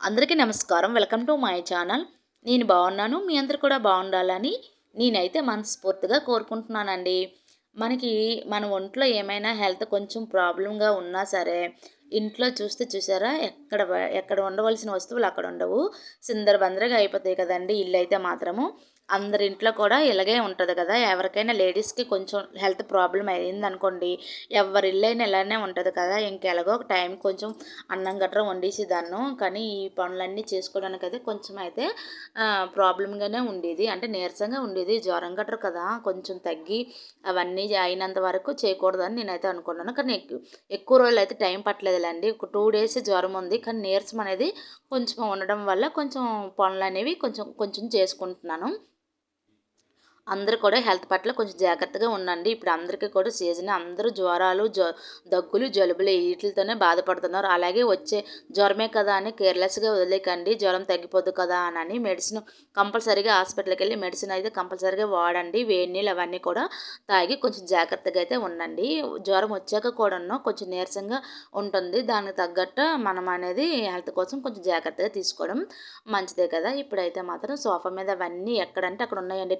అందరికీ నమస్కారం. Welcome to my channel. నేను బాగున్నాను మీ అందరు కూడా బాగుండాలని నేనైతే మనస్ఫూర్తిగా కోరుకుంటున్నానండి. మనకి మన ఒంట్లో ఏమైనా హెల్త్ కొంచెం ప్రాబ్లంగా ఉన్నా సరే ఇంట్లో చూస్తే చూసారా ఎక్కడ ఎక్కడ ఉండవలసిన వస్తువులు అక్కడ ఉండవు. సిందరబందరగా అయిపోతాయి కదండి ఇల్లు అయితే మాత్రము. అందరి ఇంట్లో కూడా ఇలాగే ఉంటుంది కదా. ఎవరికైనా లేడీస్కి కొంచెం హెల్త్ ప్రాబ్లం అయింది అనుకోండి ఎవరి ఇల్లైనా అయినా ఇలానే ఉంటుంది కదా. ఇంకెలాగో ఒక టైం కొంచెం అన్నం గట్రా వండేసి దాన్ని కానీ ఈ పనులన్నీ చేసుకోవడానికి అయితే కొంచెం అయితే ప్రాబ్లంగానే ఉండేది. అంటే నీరసంగా ఉండేది. జ్వరం గట్ర కదా. కొంచెం తగ్గి అవన్నీ అయినంత వరకు చేయకూడదని నేనైతే అనుకున్నాను. కానీ ఎక్కువ రోజులు అయితే టైం పట్టలేదులేండి. ఒక టూ డేస్ జ్వరం ఉంది. కానీ నీరసం అనేది కొంచెం ఉండడం వల్ల కొంచెం పనులు అనేవి కొంచెం కొంచెం చేసుకుంటున్నాను. అందరూ కూడా హెల్త్ పట్ల కొంచెం జాగ్రత్తగా ఉండండి. ఇప్పుడు అందరికీ కూడా సీజన్ అందరూ జ్వరాలు జ దగ్గులు జలుబులు వీటితోనే బాధపడుతున్నారు. అలాగే వచ్చే జ్వరమే కదా అని కేర్లెస్గా వదిలేకండి. జ్వరం తగ్గిపోదు కదా అని మెడిసిన్ కంపల్సరీగా హాస్పిటల్కి వెళ్ళి మెడిసిన్ అయితే కంపల్సరీగా వాడండి. వేడి నీళ్ళు అవన్నీ కూడా తాగి కొంచెం జాగ్రత్తగా అయితే ఉండండి. జ్వరం వచ్చాక కూడా కొంచెం నీరసంగా ఉంటుంది. దానికి తగ్గట్టు మనం అనేది హెల్త్ కోసం కొంచెం జాగ్రత్తగా తీసుకోవడం మంచిదే కదా. ఇప్పుడైతే మాత్రం సోఫా మీద అవన్నీ ఎక్కడంటే అక్కడ ఉన్నాయండి.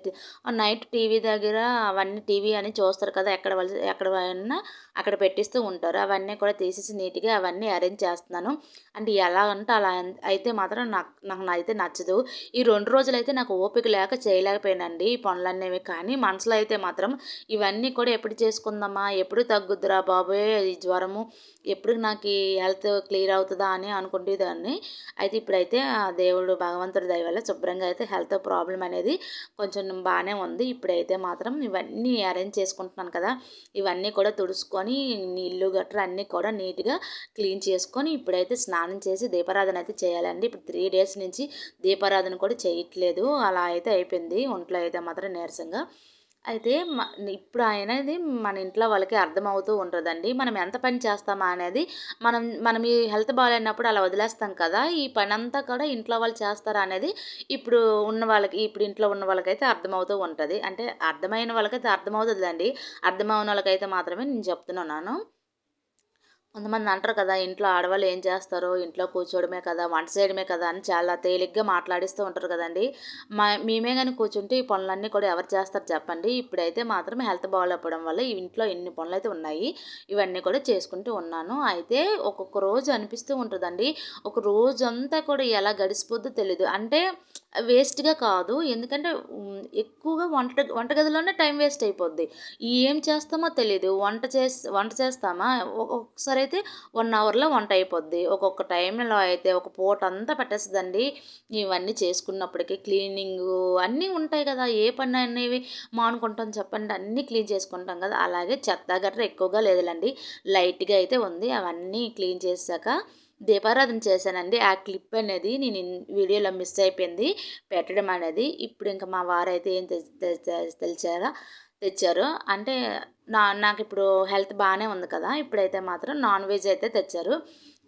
నైట్ టీవీ దగ్గర అవన్నీ టీవీ అని చూస్తారు కదా ఎక్కడ ఎక్కడ అయినా అక్కడ పెట్టిస్తూ ఉంటారు. అవన్నీ కూడా తీసేసి నీట్గా అవన్నీ అరేంజ్ చేస్తున్నాను. అంటే ఎలా అంటే అలా అయితే మాత్రం నాకు నాకు అయితే నచ్చదు. ఈ రెండు రోజులైతే నాకు ఓపిక లేక చేయలేకపోయానండి ఈ పనులనేవి. కానీ మనసులో అయితే మాత్రం ఇవన్నీ కూడా ఎప్పుడు చేసుకుందామా ఎప్పుడు తగ్గుద్దురా బాబోయే ఈ జ్వరము ఎప్పుడు నాకు ఈ హెల్త్ క్లియర్ అవుతుందా అని అనుకుంటేదాన్ని. అయితే ఇప్పుడైతే ఆ దేవుడు భగవంతుడి దయ వల్ల శుభ్రంగా అయితే హెల్త్ ప్రాబ్లం అనేది కొంచెం బాగానే ఉంది. ఇప్పుడైతే మాత్రం ఇవన్నీ అరేంజ్ చేసుకుంటున్నాను కదా. ఇవన్నీ కూడా తుడుచుకొని నీళ్ళు గట్రా అన్నీ కూడా నీట్గా క్లీన్ చేసుకొని ఇప్పుడైతే స్నానం చేసి దీపారాధన అయితే చేయాలండి. ఇప్పుడు త్రీ డేస్ నుంచి దీపారాధన కూడా చేయట్లేదు. అలా అయితే అయిపోయింది. ఒంట్లో అయితే మాత్రం నీరసంగా. అయితే మ ఇప్పుడు అనేది మన ఇంట్లో వాళ్ళకి అర్థమవుతూ ఉంటుందండి. మనం ఎంత పని చేస్తామా అనేది మనం మనం ఈ హెల్త్ బాగాలేనప్పుడు అలా వదిలేస్తాం కదా. ఈ పని అంతా కూడా ఇంట్లో వాళ్ళు చేస్తారా అనేది ఇప్పుడు ఉన్న వాళ్ళకి ఇప్పుడు ఇంట్లో ఉన్న వాళ్ళకైతే అర్థమవుతూ ఉంటుంది. అంటే అర్థమైన వాళ్ళకైతే అర్థమవుతుందండి అర్థమైన వాళ్ళకైతే మాత్రమే నేను చెప్తున్నాను. కొంతమంది అంటారు కదా ఇంట్లో ఆడవాళ్ళు ఏం చేస్తారో ఇంట్లో కూర్చోవడమే కదా వంట చేయడమే కదా అని చాలా తేలిగ్గా మాట్లాడిస్తూ ఉంటారు కదండి. మా మేమే కానీ కూర్చుంటే ఈ పనులన్నీ కూడా ఎవరు చేస్తారు చెప్పండి. ఇప్పుడైతే మాత్రం హెల్త్ బాగాలేకపోవడం వల్ల ఇంట్లో ఎన్ని పనులు అయితే ఉన్నాయి ఇవన్నీ కూడా చేసుకుంటూ ఉన్నాను. అయితే ఒక్కొక్క రోజు అనిపిస్తూ ఉంటుందండి. ఒక రోజు అంతా కూడా ఎలా గడిచిపోద్దో తెలీదు. అంటే వేస్ట్గా కాదు. ఎందుకంటే ఎక్కువగా వంట వంటగదిలోనే టైం వేస్ట్ అయిపోద్ది. ఏం చేస్తామో తెలియదు వంట చేసి వంట చేస్తామా? ఒక్కొక్కసారి అయితే వన్ అవర్లో వంట అయిపోద్ది. ఒక్కొక్క టైంలో అయితే ఒక పూట అంతా పెట్టేస్తుందండి. ఇవన్నీ చేసుకున్నప్పటికీ క్లీనింగ్ అన్నీ ఉంటాయి కదా. ఏ పని అనేవి మానుకుంటాం చెప్పండి. అన్నీ క్లీన్ చేసుకుంటాం కదా. అలాగే చెత్త గట్రా ఎక్కువగా లేదులండి. లైట్గా అయితే ఉంది. అవన్నీ క్లీన్ చేశాక దీపారాధన చేశానండి. ఆ క్లిప్ అనేది నేను వీడియోలో మిస్ అయిపోయింది. పెట్టడం అనేది. ఇప్పుడు ఇంకా మా వారైతే ఏం తెలిసారా? తెచ్చారు. అంటే నా నాకు ఇప్పుడు హెల్త్ బాగానే ఉంది కదా. ఇప్పుడైతే మాత్రం నాన్ వెజ్ అయితే తెచ్చారు.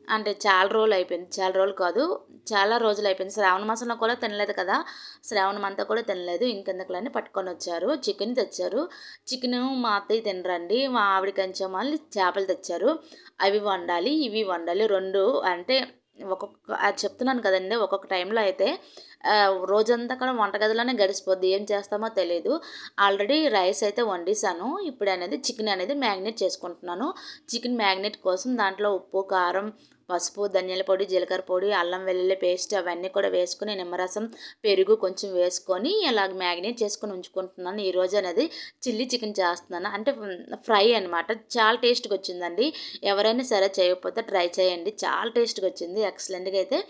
అంటే చాలా రోజులు అయిపోయింది. చాలా రోజులు కాదు. చాలా రోజులు అయిపోయింది. శ్రావణ మాసంలో కూడా తినలేదు కదా. శ్రావణం అంతా కూడా తినలేదు. ఇంకెందుకులని పట్టుకొని వచ్చారు. చికెన్ తెచ్చారు. చికెన్ మా అత్తయ్య తినరండి. మా ఆవిడ కొంచెం మళ్ళీ చేపలు తెచ్చారు. అవి వండాలి ఇవి వండాలి. రెండు అంటే ఒక్కొక్క అది చెప్తున్నాను కదండి. ఒక్కొక్క టైంలో అయితే రోజంతా కూడా వంటగదిలోనే గడిచిపోద్ది. ఏం చేస్తామో తెలియదు ఆల్రెడీ రైస్ అయితే వండేసాను ఇప్పుడు అనేది చికెన్ అనేది మ్యాగ్నేట్ చేసుకుంటున్నాను. చికెన్ మ్యాగ్నేట్ కోసం దాంట్లో ఉప్పు కారం పసుపు ధనియాల పొడి జీలకర్ర పొడి అల్లం వెల్లుల్లి పేస్ట్ అవన్నీ కూడా వేసుకుని నిమ్మరసం పెరుగు కొంచెం వేసుకొని ఇలా మ్యాగ్నేట్ చేసుకొని ఉంచుకుంటున్నాను. ఈరోజు అనేది చిల్లీ చికెన్ చేస్తున్నాను. అంటే ఫ్రై అనమాట చాలా టేస్ట్గా వచ్చిందండి. ఎవరైనా సరే చేయకపోతే ట్రై చేయండి. చాలా టేస్ట్గా వచ్చింది. ఎక్సలెంట్గా అయితే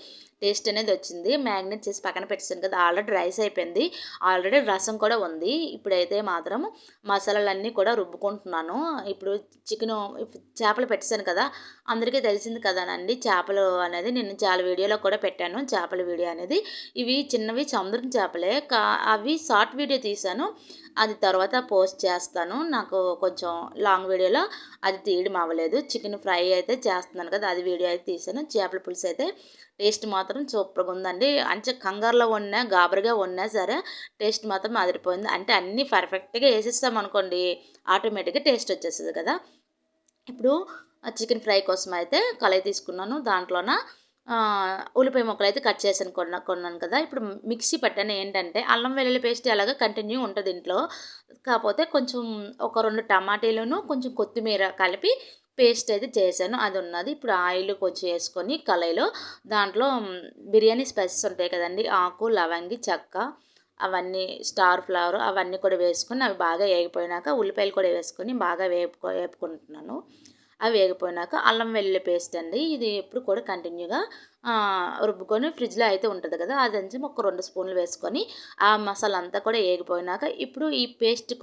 టేస్ట్ అనేది వచ్చింది. మ్యాగ్నెట్ చేసి పక్కన పెట్టేసాను కదా ఆల్రెడీ రైస్ అయిపోయింది. ఆల్రెడీ రసం కూడా ఉంది. ఇప్పుడైతే మాత్రం మసాలాలన్నీ కూడా రుబ్బుకుంటున్నాను. ఇప్పుడు చికెన్ చేపలు పెట్టేశాను కదా అందరికీ తెలిసింది కదానండి. చేపలు అనేది నేను చాలా వీడియోలో కూడా పెట్టాను. చేపల వీడియో అనేది ఇవి చిన్నవి సముద్రం చేపలే. కా అవి షార్ట్ వీడియో తీశాను. అది తర్వాత పోస్ట్ చేస్తాను. నాకు కొంచెం లాంగ్ వీడియోలో అది తీయడం అవ్వలేదు. చికెన్ ఫ్రై అయితే చేస్తున్నాను కదా అది వీడియో అయితే తీసాను చేపల పులుసు అయితే టేస్ట్ మాత్రం సూపర్గా ఉందండి. అంటే కంగారులో ఉన్నా గాబరిగా ఉన్నా సరే టేస్ట్ మాత్రం అదిరిపోయింది. అంటే అన్నీ పర్ఫెక్ట్గా వేసేస్తాం అనుకోండి ఆటోమేటిక్గా టేస్ట్ వచ్చేస్తుంది కదా. ఇప్పుడు చికెన్ ఫ్రై కోసం అయితే కళాయి తీసుకున్నాను. దాంట్లోన ఉల్లిపాయ ముక్కలు అయితే కట్ చేసాను కొన్న కొన్నాను కదా. ఇప్పుడు మిక్సీ పట్టాను ఏంటంటే అల్లం వెల్లుల్లి పేస్ట్ అలాగా కంటిన్యూ ఉంటుంది ఇంట్లో. కాకపోతే కొంచెం ఒక రెండు టమాటీలను కొంచెం కొత్తిమీర కలిపి పేస్ట్ అయితే చేశాను. అది ఉన్నది ఇప్పుడు ఆయిల్ కొంచెం వేసుకొని కళాయిలో దాంట్లో బిర్యానీ స్పైసెస్ ఉంటాయి కదండి ఆకు లవంగి చెక్క అవన్నీ స్టార్ ఫ్లవర్ అవన్నీ కూడా వేసుకొని అవి బాగా వేగిపోయినాక ఉల్లిపాయలు కూడా వేసుకొని బాగా వేపుకో వేపుకుంటున్నాను. అవి వేగిపోయినాక అల్లం వెల్లుల్లి పేస్ట్ అండి. ఇది ఎప్పుడు కూడా కంటిన్యూగా రుబ్బుకొని ఫ్రిడ్జ్లో అయితే ఉంటుంది కదా అది ఒక రెండు స్పూన్లు వేసుకొని ఆ మసాలా అంతా కూడా వేగిపోయినాక ఇప్పుడు ఈ పేస్ట్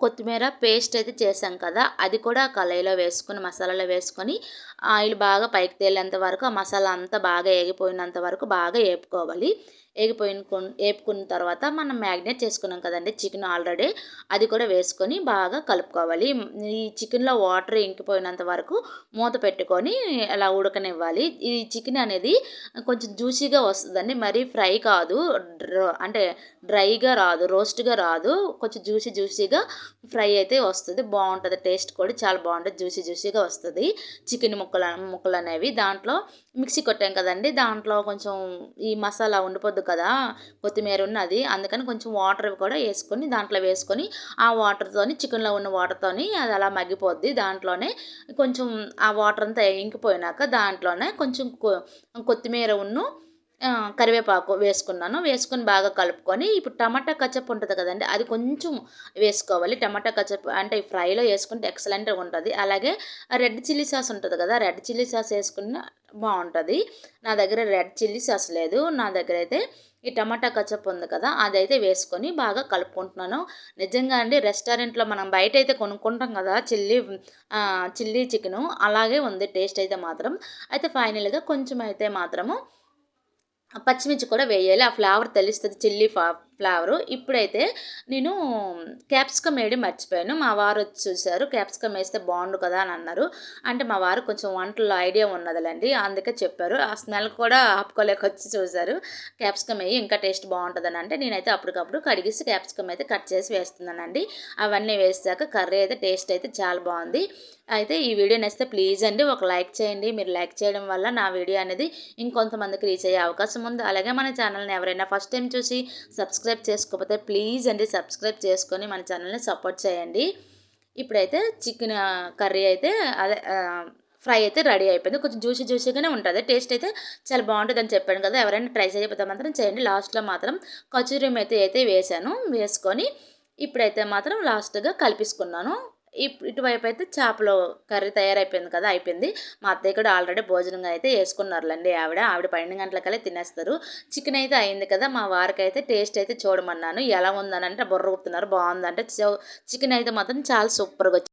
కొత్తిమీర పేస్ట్ అయితే చేసాం కదా అది కూడా కళాయిలో వేసుకొని మసాలాలో వేసుకొని ఆయిల్ బాగా పైకి తేలేంత వరకు ఆ మసాలా అంతా బాగా ఏగిపోయినంత వరకు బాగా వేపుకోవాలి వేగిపోయిన వేపుకున్న తర్వాత మనం మ్యాగ్నేట్ చేసుకున్నాం కదండి చికెన్ ఆల్రెడీ. అది కూడా వేసుకొని బాగా కలుపుకోవాలి. ఈ చికెన్లో వాటర్ ఇంకిపోయినంత వరకు మూత పెట్టుకొని అలా ఉడకనివ్వాలి. ఈ చికెన్ అనేది కొంచెం జ్యూసీగా వస్తుందండి. మరీ ఫ్రై కాదు. అంటే డ్రైగా రాదు. రోస్ట్గా రాదు. కొంచెం జ్యూసీ జ్యూసీగా ఫ్రై అయితే వస్తుంది. బాగుంటుంది. టేస్ట్ కూడా చాలా బాగుంటుంది. జ్యూసీ జ్యూసీగా వస్తుంది. చికెన్ ముక్కలు ముక్కలు అనేవి దాంట్లో మిక్సీ కొట్టాం కదండి. దాంట్లో కొంచెం ఈ మసాలా ఉండిపోద్దు కదా కొత్తిమీర ఉన్నది. అందుకని కొంచెం వాటర్ కూడా వేసుకొని దాంట్లో వేసుకొని ఆ వాటర్తోని చికెన్లో ఉన్న వాటర్తోని అది అలా మగ్గిపోద్ది. దాంట్లోనే కొంచెం ఆ వాటర్ అంతా ఇంకిపోయినాక దాంట్లోనే కొంచెం కొత్తిమీర ఉన్ను కరివేపాకు వేసుకున్నాను. వేసుకొని బాగా కలుపుకొని ఇప్పుడు టమాటా కచ్చప్ ఉంటుంది కదండి అది కొంచెం వేసుకోవాలి. టమాటా కచ్చప్ అంటే ఫ్రైలో వేసుకుంటే ఎక్సలెంట్గా ఉంటుంది. అలాగే రెడ్ చిల్లీ సాస్ ఉంటుంది కదా రెడ్ చిల్లీ సాస్ వేసుకున్న బాగుంటుంది. నా దగ్గర రెడ్ చిల్లీ సాస్ లేదు నా దగ్గర అయితే ఈ టమాటా కచ్చప్ ఉంది కదా అదైతే వేసుకొని బాగా కలుపుకుంటున్నాను. నిజంగా అండి రెస్టారెంట్లో మనం బయట అయితే కొనుక్కుంటాం కదా చిల్లీ చిల్లీ చికెను అలాగే ఉంది టేస్ట్ అయితే మాత్రం. అయితే ఫైనల్గా కొంచెం అయితే మాత్రము పచ్చిమిర్చి కూడా వేయాలి. ఆ ఫ్లేవర్ తెలుస్తుంది చిల్లీ ఫ్లవరు. ఇప్పుడైతే నేను క్యాప్సికమ్ వేయడం మర్చిపోయాను. మా వారు వచ్చి చూశారు క్యాప్సికమ్ వేస్తే బాగుండు కదా అని అన్నారు. అంటే మా వారు కొంచెం వంటల్లో ఐడియా ఉన్నదిలేండి అందుకే చెప్పారు. ఆ స్మెల్ కూడా ఆపుకోలేక వచ్చి చూశారు. క్యాప్సికమ్ వేయి ఇంకా టేస్ట్ బాగుంటుందని అంటే నేనైతే అప్పటికప్పుడు కడిగేసి క్యాప్సికమ్ అయితే కట్ చేసి వేస్తున్నానండి. అవన్నీ వేసాక కర్రీ అయితే టేస్ట్ అయితే చాలా బాగుంది. అయితే ఈ వీడియో నచ్చితే ప్లీజ్ అండి ఒక లైక్ చేయండి. మీరు లైక్ చేయడం వల్ల నా వీడియో అనేది ఇంకొంతమందికి రీచ్ అయ్యే అవకాశం ఉంది. అలాగే మన ఛానల్ని ఎవరైనా ఫస్ట్ టైం చూసి సబ్స్క్రైబ్ సబ్స్క్రైబ్ చేసుకోకపోతే ప్లీజ్ అండి సబ్స్క్రైబ్ చేసుకొని మన ఛానల్ని సపోర్ట్ చేయండి. ఇప్పుడైతే చికెన్ కర్రీ అయితే అదే ఫ్రై అయితే రెడీ అయిపోయింది. కొంచెం జ్యూసీ జ్యూసీగానే ఉంటుంది. టేస్ట్ అయితే చాలా బాగుంటుంది అని చెప్పాను కదా. ఎవరైనా ట్రై చేయకపోతే మాత్రం చేయండి. లాస్ట్లో మాత్రం కచూరి మెత్తి అయితే వేసాను వేసుకొని ఇప్పుడైతే మాత్రం లాస్ట్గా కలిపిసుకున్నాను. ఇటువైపు అయితే చేపలు కర్రీ తయారైపోయింది కదా అయిపోయింది. మా అత్తయ్య కూడా ఆల్రెడీ భోజనంగా అయితే వేసుకున్నారులండి ఆవిడ. ఆవిడ పన్నెండు గంటలకల్లా తినేస్తారు. చికెన్ అయితే అయింది కదా మా వారికి అయితే టేస్ట్ అయితే చూడమన్నాను. ఎలా ఉందని అంటే బుర్ర గుప్తున్నారు బాగుందంటే చికెన్ అయితే మాత్రం చాలా సూపర్గా